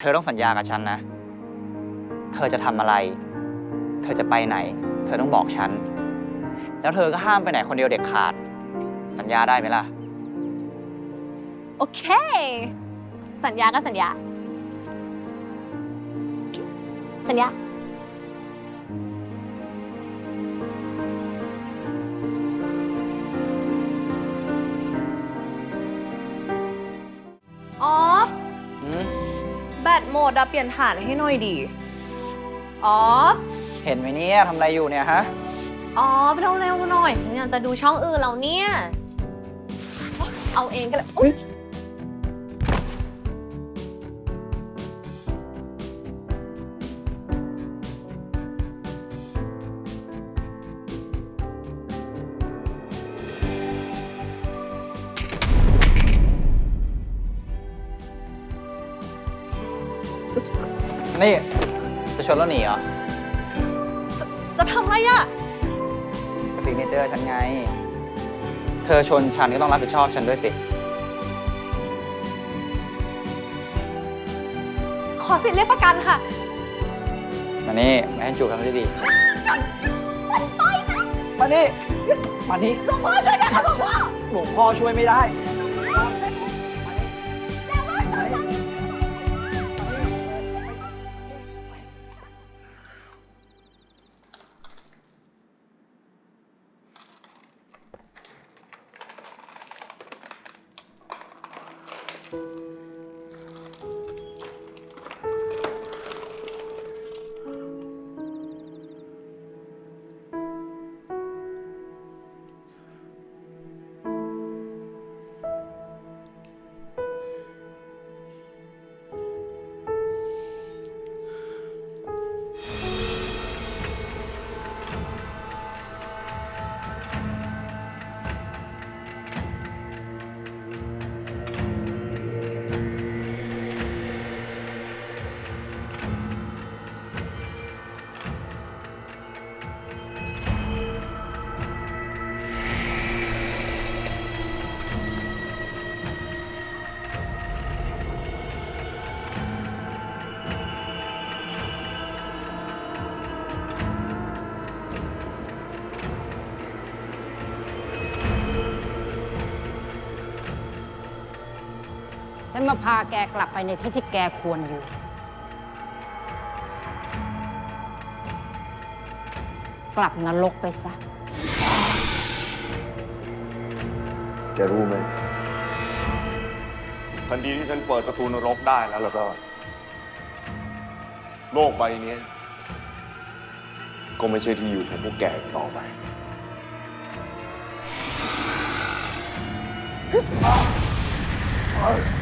เธอต้องสัญญากับฉันนะ เธอจะทำอะไร เธอจะไปไหน เธอต้องบอกฉัน แล้วเธอก็ห้ามไปไหนคนเดียวเด็ดขาด สัญญาได้ไหมล่ะ โอเค สัญญาก็สัญญา สัญญา แบตหมดอะเปลี่ยนฐานให้หน่อยดีออฟเห็นไหมเนี่ยทำอะไรอยู่เนี่ยฮะออฟเร็วๆหน่อย ฉันอยากจะดูช่องอื่นแล้วเนี่ย เอาเองก็เลยอุ๊ย นี่ จะชนแล้วหนีเหรอจะทำอะไรอะก็ฟิกเนเจอร์ฉันไง เธอชนฉันก็ต้องรับผิดชอบฉันด้วยสิ ขอสิทธิ์เรียกประกันค่ะมานี่มาให้จูบกันดีๆมานี่ มานี่ หลวงพ่อช่วยด้วยค่ะหลวงพ่อ หลวงพ่อช่วยไม่ได้ ฉันมาพาแกกลับไปในที่ที่แกควรอยู่ กลับนรกไปซะ แกรู้ไหมทันทีที่ฉันเปิดประตูนรกได้แล้วแล้วก็ โลกใบนี้ ก็ไม่ใช่ที่อยู่ของพวกแกอีกต่อไปพ่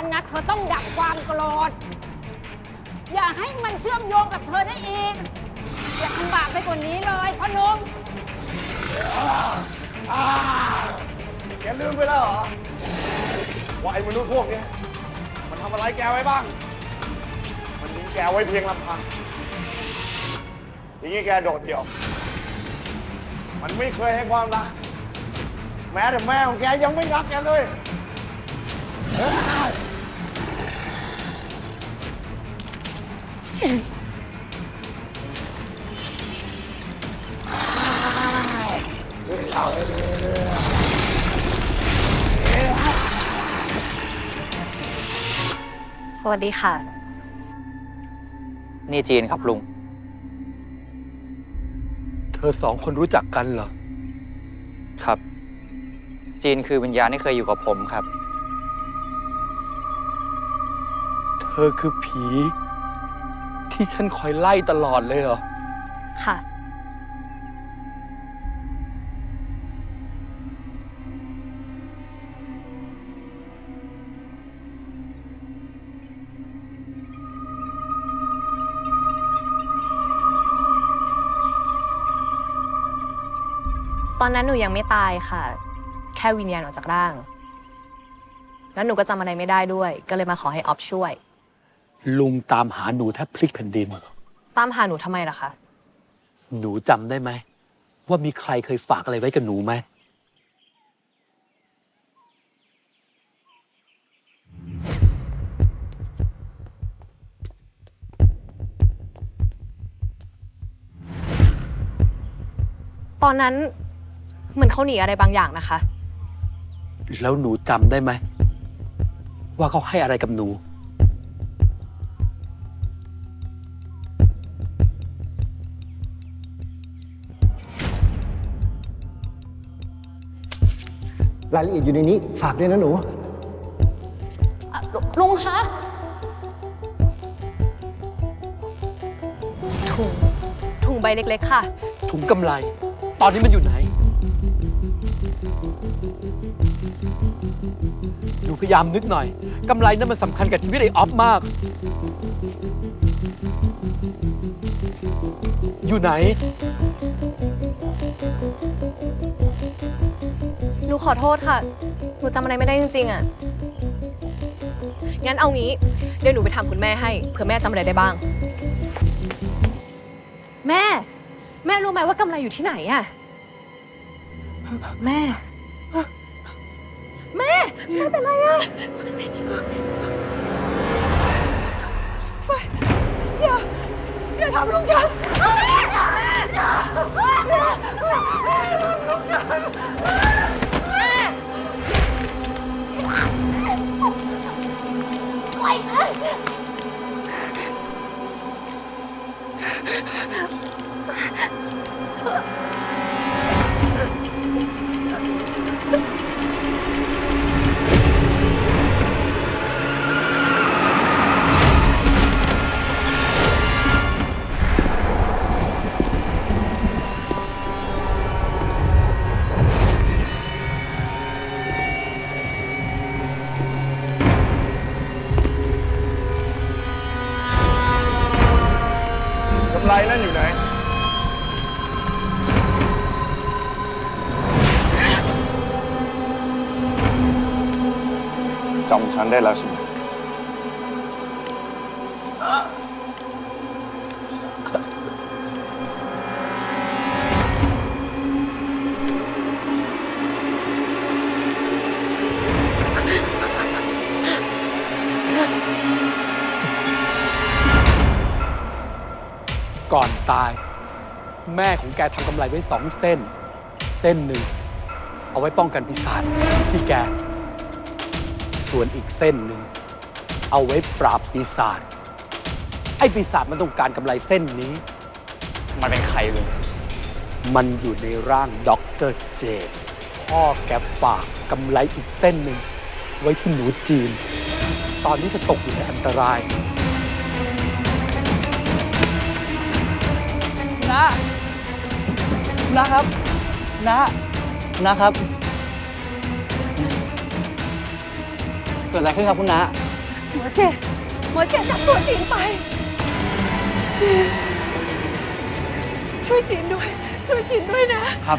ฉันนะ เธอต้องดับความโกรธ อย่าให้มันเชื่อมโยงกับเธอได้อีก อย่าทำบาปไปกว่านี้เลยพ่อหนุ่มแกลืมไปแล้วเหรอ ว่าไอ้มนุษย์พวกเนี้ยมันทำอะไรแกไว้บ้าง มันทิ้งแกไว้เพียงลำพังอย่างนี้แกโดดเดี่ยว มันไม่เคยให้ความรัก แม้แต่แม่ของแกยังไม่รักแกเลย สวัสดีค่ะ นี่จีนครับลุง เธอสองคนรู้จักกันเหรอ ครับ จีนคือวิญญาณที่เคยอยู่กับผมครับ เธอคือผี ที่ฉันคอยไล่ตลอดเลยเหรอ ค่ะ ตอนนั้นหนูยังไม่ตายค่ะ แค่วิญญาณออกจากร่าง แล้วหนูก็จำอะไรไม่ได้ด้วย ก็เลยมาขอให้ออฟช่วย ลุงตามหาหนูแทบพลิกแผ่นดิน ตามหาหนูทำไมล่ะคะ หนูจำได้ไหม ว่ามีใครเคยฝากอะไรไว้กับหนูไหม ตอนนั้นเหมือนเขาหนีอะไรบางอย่างนะคะ แล้วหนูจำได้ไหม ว่าเขาให้อะไรกับหนู รายละเอียดอยู่ในนี้ฝากด้วยนะหนูลุงคะถุงถุงใบเล็กๆค่ะ ถุงกำไร ตอนนี้มันอยู่ไหน หนูพยายามนึกหน่อย กำไรนั้นมันสำคัญกับชีวิตไอ้ออฟมาก อยู่ไหน ขอโทษค่ะ หนูจำอะไรไม่ได้จริงๆอะงั้นเอางี้ เดี๋ยวหนูไปถามคุณแม่ให้เผื่อแม่จำอะไรได้บ้าง แม่ แม่รู้ไหมว่ากำไรอยู่ที่ไหนอะแม่ แม่ แม่เป็นไรอะอย่าทำลูกฉันกำไรนั่ Oh. ายนั่นอยู่ไหน จำฉันได้แล้วใช่ไหม ก่อนตาย แม่ของแกทำกำไรไว้สองเส้น เส้นหนึ่ง เอาไว้ป้องกันปีศาจที่แก ส่วนอีกเส้นหนึ่ง เอาไว้ปราบปีศาจไอ้ปีศาจมันต้องการกำไรเส้นนี้ มันเป็นใครลุงมันอยู่ในร่างด็อกเตอร์เจดพ่อแกฝากกำไรอีกเส้นหนึ่ง ไว้ที่หนูจีน ตอนนี้จะตกอยู่ในอันตราย นะนะครับนะนะครับ เกิดอะไรขึ้นครับคุณนะหมอเจหมอเจจับตัวจีนไปจีนช่วยจีนด้วย ช่วยจีนด้วยนะครับ